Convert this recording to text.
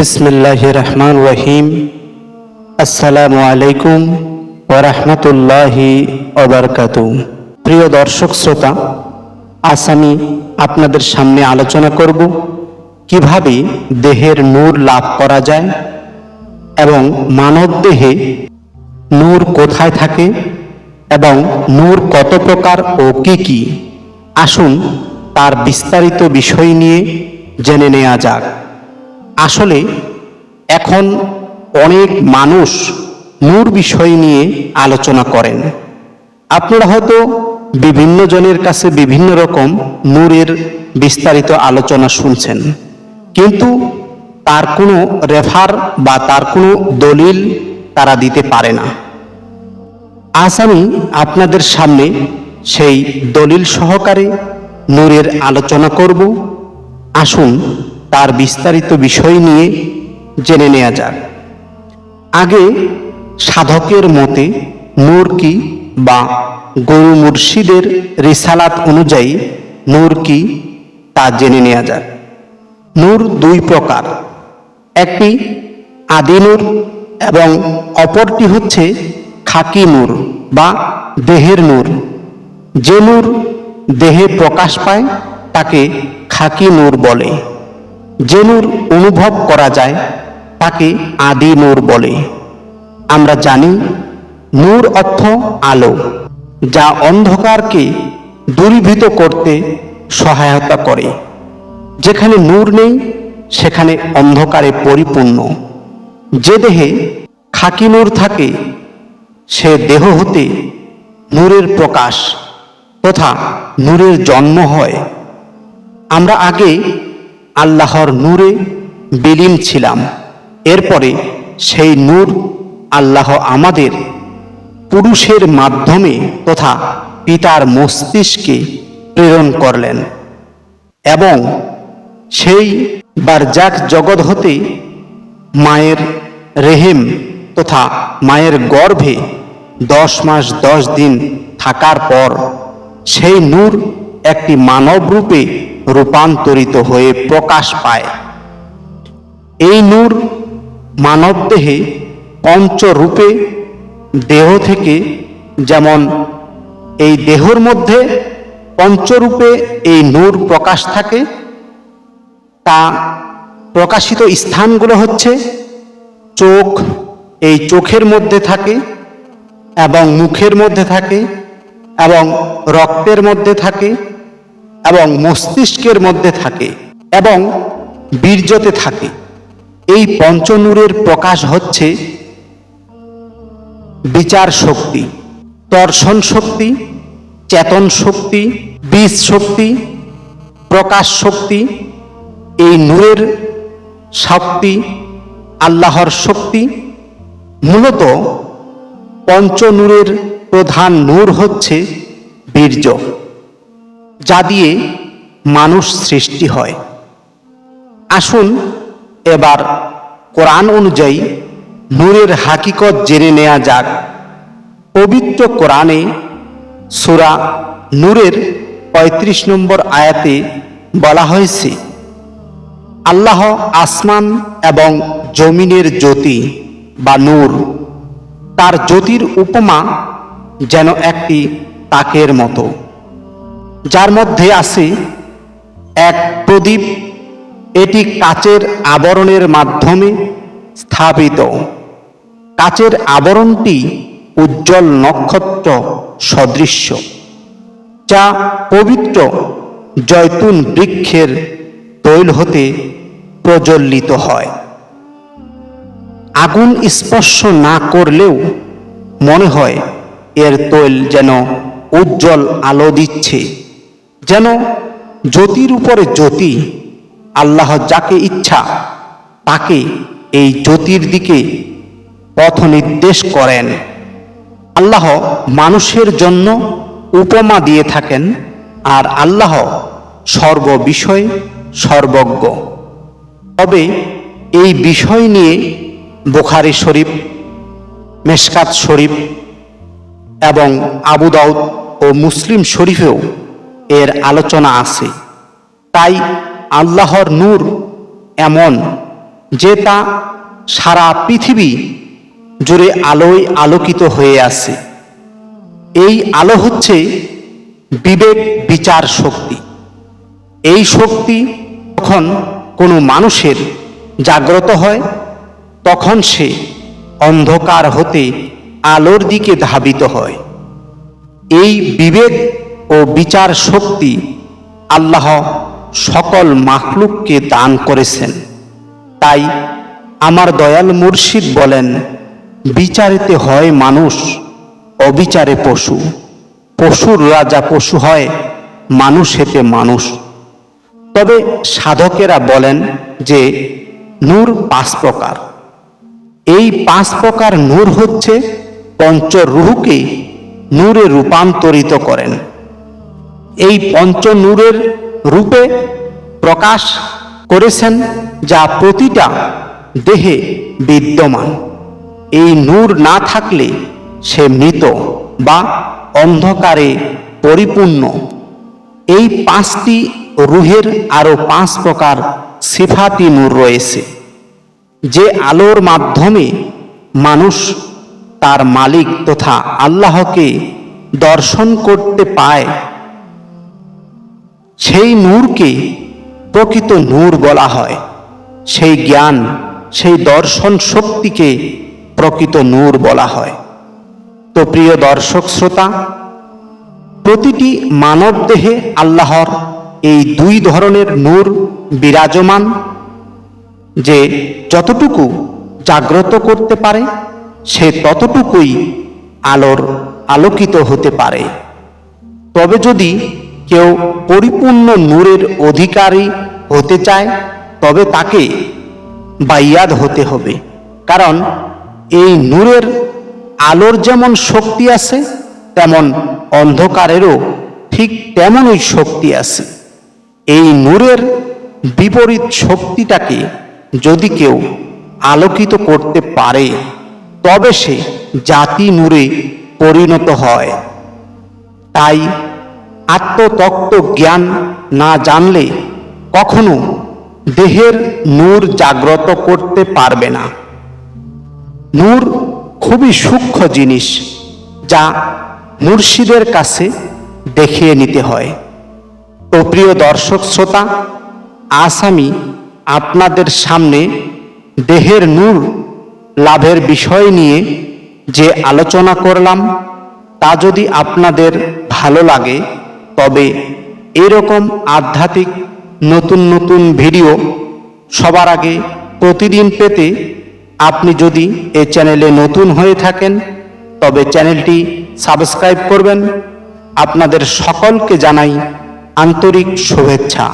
বিসমিল্লাহ রহমান রহিম আসসালামু আলাইকুম ওরহমতুল্লাহি ওবরকাত প্রিয় দর্শক শ্রোতা, আজ আমি আপনাদের সামনে আলোচনা করব কীভাবে দেহের নূর লাভ করা যায় এবং মানব দেহে নূর কোথায় থাকে এবং নূর কত প্রকার ও কি কি। আসুন তার বিস্তারিত বিষয় নিয়ে জেনে নেওয়া যাক। আসলে এখন অনেক মানুষ নূর বিষয় নিয়ে আলোচনা করেন। আপনারা হয়তো বিভিন্ন জনের কাছে বিভিন্ন রকম নূরের বিস্তারিত আলোচনা শুনছেন। কিন্তু তার কোনো রেফার বা তার কোনো দলিল তারা দিতে পারে না। আজ আমি আপনাদের সামনে সেই দলিল সহকারে নূরের আলোচনা করব। আসুন তার বিস্তারিত বিষয় নিয়ে জেনে নেওয়া যাক। আগে সাধকের মতে নূর কি বা গরু মুর্শিদের রিসালাত অনুযায়ী নূর কি তা জেনে নেওয়া যাক। নূর দুই প্রকার। একটি আদি নূর এবং অপরটি হচ্ছে খাকি নূর বা দেহের নূর। যে নূর দেহে প্রকাশ পায় তাকে খাকি নূর বলে। যে নূর অনুভব করা যায়, তাকে আদি নূর বলে। আমরা জানি, নূর অর্থ আলো, যা অন্ধকারকে দূরীভূত করতে সহায়তা করে। যেখানে নূর নেই, সেখানে অন্ধকারে পরিপূর্ণ। যে দেহে খাকি নূর থাকে, সে দেহ হতে নূরের প্রকাশ, তথা নূরের জন্ম হয়। আমরা আগে আল্লাহর নূরে বিলীন ছিলাম। এরপরে সেই নূর আল্লাহ আমাদের পুরুষের মাধ্যমে তথা পিতার মস্তিষ্কে প্রেরণ করলেন এবং সেই বারজাক জগৎ হতে মায়ের রেহেম তথা মায়ের গর্ভে দশ মাস দশ দিন থাকার পর সেই নূর একটি মানব রূপে রূপান্তরিত হয়ে প্রকাশ পায়। এই নূর মানব দেহে পঞ্চরূপে দেহ থেকে যেমন এই দেহর মধ্যে পঞ্চরূপে এই নূর প্রকাশ থাকে, তা প্রকাশিত স্থানগুলো হচ্ছে চোখ, এই চোখের মধ্যে থাকে এবং মুখের মধ্যে থাকে এবং রক্তের মধ্যে থাকে। এবং মস্তিষ্কের মধ্যে থাকে এবং বীর্যতে থাকে। এই পঞ্চনূরের প্রকাশ হচ্ছে বিচার শক্তি, দর্শন শক্তি, চেতন শক্তি, বীজ শক্তি, প্রকাশ শক্তি। এই নূরের শক্তি আল্লাহর শক্তি। মূলত পঞ্চনূরের প্রধান নূর হচ্ছে বীর্য। যা দিয়ে মানুষ সৃষ্টি হয়। আসুন এবার কোরআন অনুযায়ী নূরের হাকিকত জেনে নেওয়া যাক। পবিত্র কোরআনে সুরা নূরের ৩৫ নম্বর আয়াতে বলা হয়েছে, আল্লাহ আসমান এবং জমিনের জ্যোতি বা নূর, তার জ্যোতির উপমা যেন একটি তাকের মতো। যার মধ্যে আছে এক প্রদীপ, এটি কাচের আবরণের মাধ্যমে স্থাপিত। কাচের আবরণটি উজ্জ্বল নক্ষত্র সদৃশ্য, যা পবিত্র জয়তুন বৃক্ষের তৈল হতে প্রজ্বলিত হয়। আগুন স্পর্শ না করলেও মনে হয় এর তৈল যেন উজ্জ্বল আলো দিচ্ছে। যেন জ্যোতির উপরে জ্যোতি, আল্লাহ যাকে ইচ্ছা, তাকে এই জ্যোতির দিকে পথ নির্দেশ করেন। আল্লাহ মানুষের জন্য উপমা দিয়ে থাকেন আর আল্লাহ সর্ববিষয় সর্বজ্ঞ। তবে এই বিষয় নিয়ে বুখারি শরীফ, মেশকাত শরীফ এবং আবু দাউদ ও মুসলিম শরীফেও এর আলোচনা আছে। তাই আল্লাহর নূর এমন যে তা সারা পৃথিবী জুড়ে আলোয় আলোকিত হয়ে আছে। এই আলো হচ্ছে বিবেক বিচার শক্তি। এই শক্তি যখন কোনো মানুষের জাগ্রত হয়, তখন সে অন্ধকার হতে আলোর দিকে ধাবিত হয়। এই বিবেক ও বিচার শক্তি আল্লাহ সকল মাখলুককে দান করেছেন। তাই আমার দয়াল মুর্শিদ বলেন, বিচারিতে হয় মানুষ, অবিচারে পশু। পশুর রাজা পশু হয়, মানুষ হেতে মানুষ। তবে সাধকেরা বলেন যে, নূর পাঁচ প্রকার। এই পাঁচ প্রকার নূর হচ্ছে পঞ্চরুহকে নূরে রূপান্তরিত করেন। এই পঞ্চ নূরের রূপে প্রকাশ করেছেন যা প্রতিটা দেহে বিদ্যমান। এই নূর না থাকলে সে মৃত বা অন্ধকারে পরিপূর্ণ। এই পাঁচটি রুহের আরও পাঁচ প্রকার সিফাতি নূর রয়েছে। যে আলোর মাধ্যমে মানুষ তার মালিক তথা আল্লাহকে দর্শন করতে পায় সেই নূরকে প্রকৃত নূর বলা হয়। সেই জ্ঞান, সেই দর্শন শক্তিকে প্রকৃত নূর বলা হয়। তো প্রিয় দর্শক শ্রোতা, প্রতিটি মানব দেহে আল্লাহর এই দুই ধরনের নূর বিরাজমান, যে যতটুকু জাগ্রত করতে পারে, সে ততটুকুই আলোর আলোকিত হতে পারে। তবে যদি কেউ পরিপূর্ণ নূরের অধিকারী হতে চায়, তবে তাকে বাইয়াদ হতে হবে। কারণ এই নূরের আলোর যেমন শক্তি আছে, তেমন অন্ধকারেরও ঠিক তেমনই শক্তি আছে। এই নূরের বিপরীত শক্তিটাকে যদি কেউ আলোকিত করতে পারে, তবে সে জাতি নূরে পরিণত হয়। তাই আত্মতত্ত্ব জ্ঞান না জানলে কখনো দেহের নূর জাগ্রত করতে পারবে না। নূর খুবই সূক্ষ্ম জিনিস যা মুর্শিদের কাছে দেখিয়ে নিতে হয়। তো প্রিয় দর্শক শ্রোতা, আজ আমি আপনাদের সামনে দেহের নূর লাভের বিষয় নিয়ে যে আলোচনা করলাম, তা যদি আপনাদের ভালো লাগে তবে এরকম আধ্যাত্মিক নতুন নতুন ভিডিও সবার আগে প্রতিদিন পেতে আপনি যদি এ চ্যানেলে নতুন হয়ে থাকেন, তবে চ্যানেলটি সাবস্ক্রাইব করবেন। আপনাদের সকলকে জানাই আন্তরিক শুভেচ্ছা।